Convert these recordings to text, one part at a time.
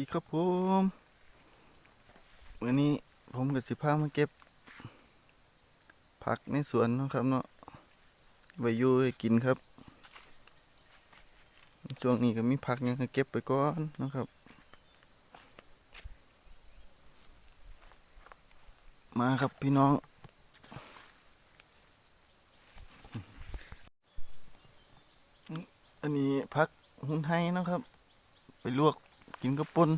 ดีครับผมวันนี้ผมกับสิพามาเก็บ ผักในสวนนะครับเนาะไว้ยู่ให้กินครับ ช่วงนี้ก็มีผักยังเก็บไปก่อนนะครับ มาครับพี่น้องอันนี้พักหุ่นไห้นะครับ ไปลวก กินกับปน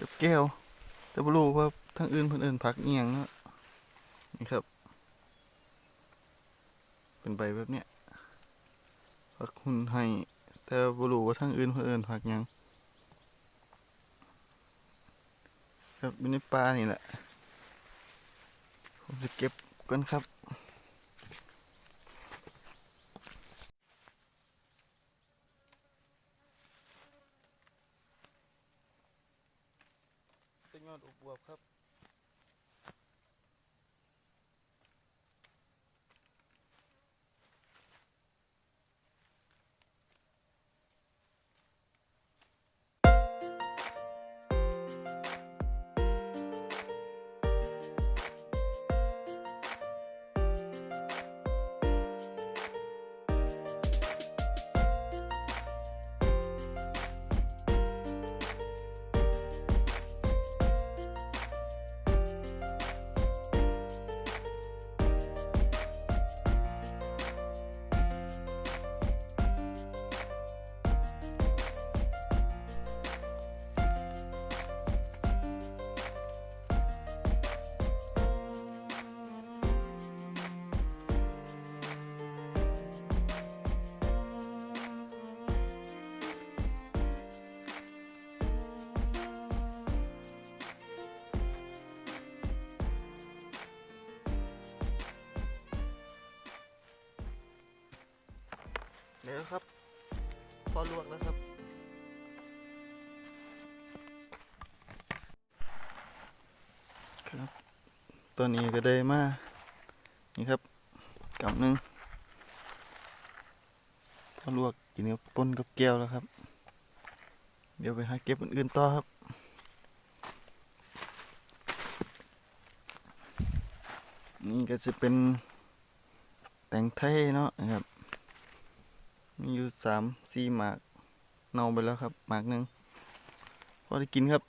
กับแก้วแต่บรูว่าทั้งอื่นเพิ่นอิ้นผักเอียงนะนี่ครับ เป็นใบแบบเนี้ยผักหุ่นไห้ แต่บรูว่าทั้งอื่นเพิ่นอิ้นผักยังครับอยู่ในป่านี่แหละผมจะเก็บกันครับ เป็นอดอุบวบครับ อลวกแล้วครับ ครับ ตัวนี้ก็ได้มา นี่ครับกำหนึ่งพอลวกกินกับปนกับแก้วแล้วครับ เดี๋ยวไปหาเก็บอื่นๆต่อครับนี่ก็จะเป็นแตงไทยเนาะนะครับ อยู่สามสี่หมากเน่าไปแล้วครับ หมากหนึ่งพอได้กินครับ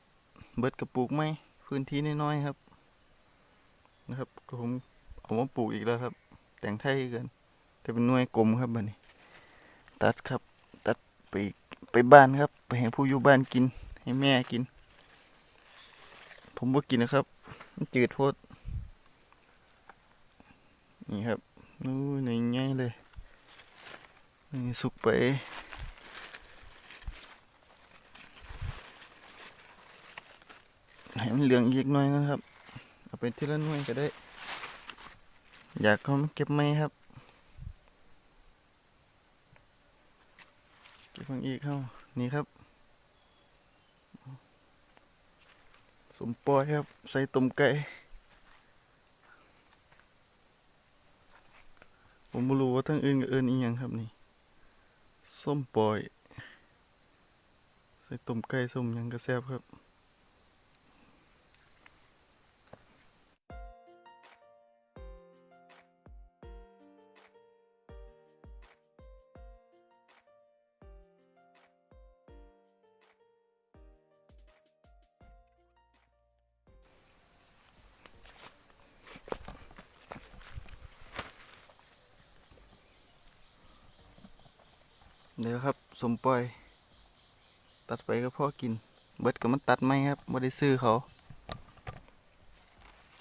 เบิดกระปลูกไหมพื้นที่น้อยๆครับ นะครับผมเอามาปลูกอีกแล้วครับ แต่งไทยกันแต่เป็นหน่วยกลมครับบัดนี้ ตัดครับ ตัดไปไปบ้านครับ ไปให้ผู้อยู่บ้านกิน ให้แม่กิน ผมบ่กินนะครับ มันจืดโพดนี่ครับนู้นง่ายเลย สุกไปให้มันเหลืองอีกหน่อยนะครับ เอาไปทีละหน่วยก็ได้ อยากเขาเก็บไหมครับเก็บมันอีกเข้านี่ครับ สมปอยครับ ใส่ต้มไก่ผมไม่รู้ว่าทั้งอื่นกับเอินอีหยังครับนี่ ส้มปล่อย ใส่ต้มไก่ส้มยังกระแซบครับ เดี๋ยวครับสมปล่อย ตัดไปก็พ่อกิน เบิดกับมันตัดไหมครับไม่ได้ซื้อเขา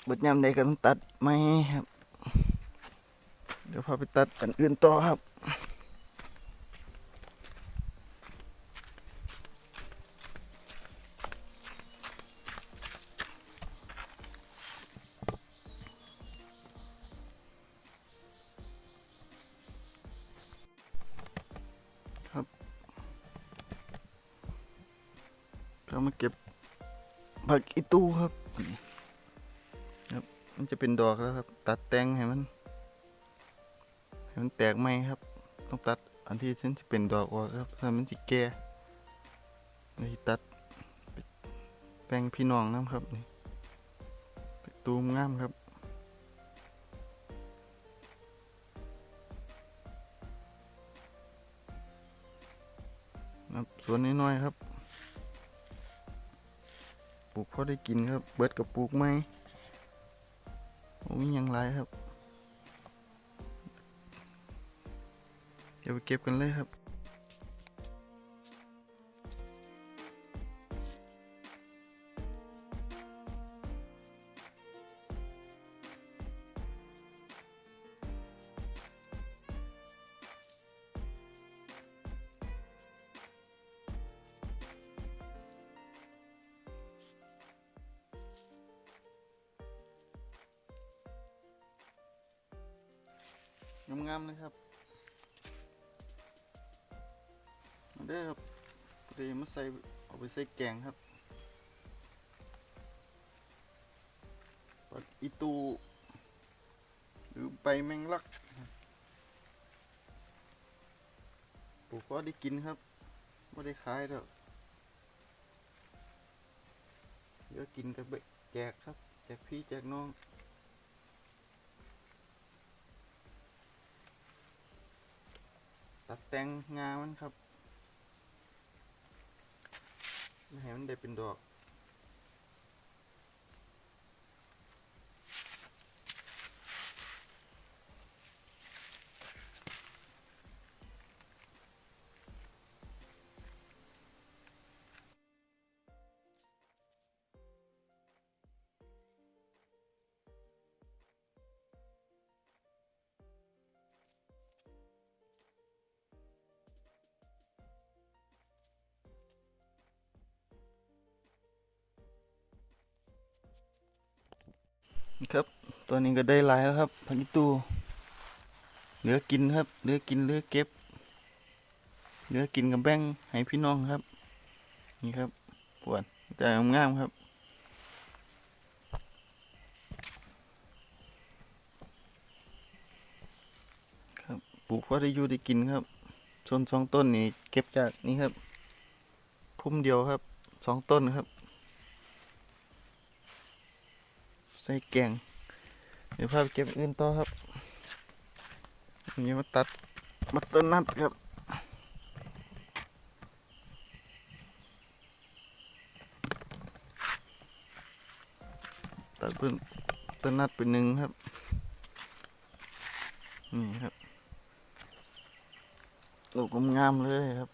เบิดยำใดก็ต้องตัดไหมครับ เดี๋ยวพาไปตัดอันอื่นต่อครับ ก็มาเก็บผักอีตู้ครับนี่ครับ มันจะเป็นดอกแล้วครับ ตัดแตงให้มันให้มันแตกไหมครับ ต้องตัดอันที่ฉันจะเป็นดอกออกครับถ้ามันจะแก่นี่ตัดไปแบ่งพี่น้องน้ำครับนี่ตูมงามครับครับสวนน้อยๆครับ ลูกพอได้กินครับ เบิดกับปลูกไหมโอ้ยยังไรครับ เดี๋ยวไปเก็บกันเลยครับ งามๆเลยครับมาเด้อครับเดี๋ยวมาใส่เอาไปใส่แกงครับปัดอีตูหรือใบแมงลักปลูกพอได้กินครับไม่ได้ขายแล้วเดี๋ยวกินกับเบะแจกครับ แจกพี่แจกน้อง ตัดแต่งงามันครับไม่ให้มันได้เป็นดอก ครับตัวนี้ก็ได้หลายแล้วครับพันธุ์ตูเหลือกินครับ เหลือกิน เหลือเก็บ เหลือกินกับแบ่งให้พี่น้องครับ นี่ครับปวดแต่งามครับครับปลูกพอได้อยู่ได้กินครับส่วนสองต้นนี่เก็บจากนี่ครับ พุ่มเดียวครับสองต้นครับ ใส่แกงเดี๋ยวพาไปเก็บอื่นต่อครับนี่มาตัดบัตเตอร์นัทครับตัดเพิ่นตเตอร์นัทเป็นหนึ่งครับ นี่ครับลูกงามเลยครับ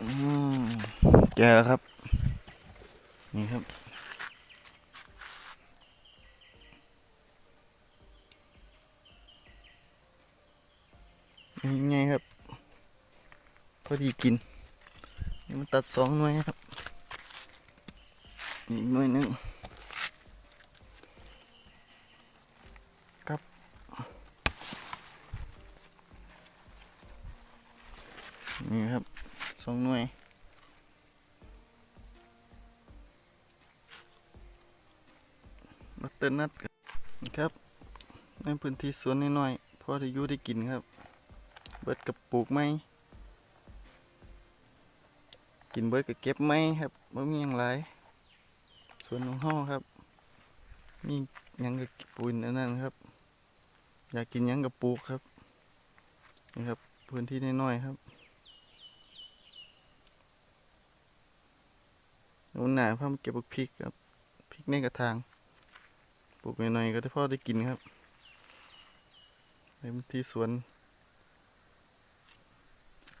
อืมแก่แล้วครับ นี่ครับนี่ไงครับ พอดีกินนี่มันตัดสองหน่วยครับนี่อีกหน่วยหนึ่งครับ นี่ครับสองหน่วย ตเตอร์นัทครับในพื้นที่สวนน้อยๆพอได้อยู่ได้กินครับ เบิดกับปลูกไหมกินเบิดกับเก็บไหมครับไม่มีอย่างไรสวนของห้อครับ มีหยังกับปุ๋ยนนั้นครับ อยากกินยังกับปลูกครับนี่ครับพื้นที่น้อยๆครับหนูหนาพามาเก็บพริกครับพริกในกระถาง ปลูกหน่อยๆก็ได้พ่อได้กินครับในที่สวน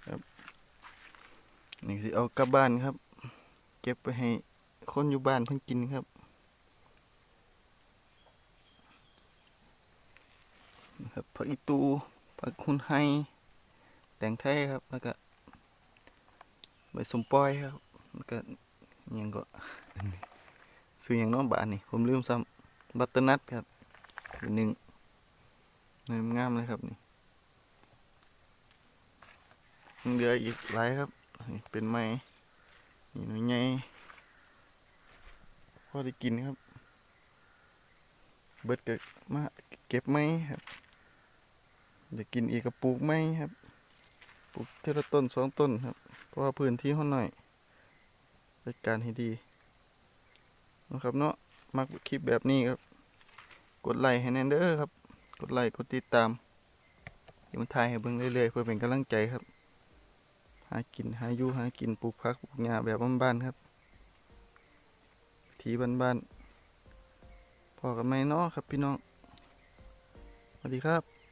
ครับนี่สิเอากลับบ้านครับ เก็บไปให้คนอยู่บ้านเพิ่งกินครับครับผักอีตูผักคุณไฮแตงไทยครับแล้วก็ใบสมปอยครับแล้วก็ยังก็ซื้ออย่างน้องบ้านนี่ผมลืมซ้ำ บัตเตอร์นัทครับหนึ่งเนื้องามเลยครับนี่เหลืออีกหลายครับ เป็นไม้นี่หน่อยใหญ่พอได้กินครับ เบิดเก็มาเก็บไม้ครับอยากกินอีกก็ปลูกไม้ครับปลูกเทละต้นสองต้นครับพราะว่าพื้นที่เขาหน่อยจัดการให้ดีนะครับเนาะ มักคลิปแบบนี้ครับ กดไลค์ให้แน่นเด้อครับ กดไลค์กดติดตามเดี๋ยวมันถ่ายให้เบิ่งเรื่อยๆเพื่อเป็นกำลังใจครับ หากินหาอยู่หากินปลูกพักปลูกหญ้าแบบบ้านๆครับ ทีบ้านๆพอกันไหมเนาะครับพี่น้องสวัสดีครับ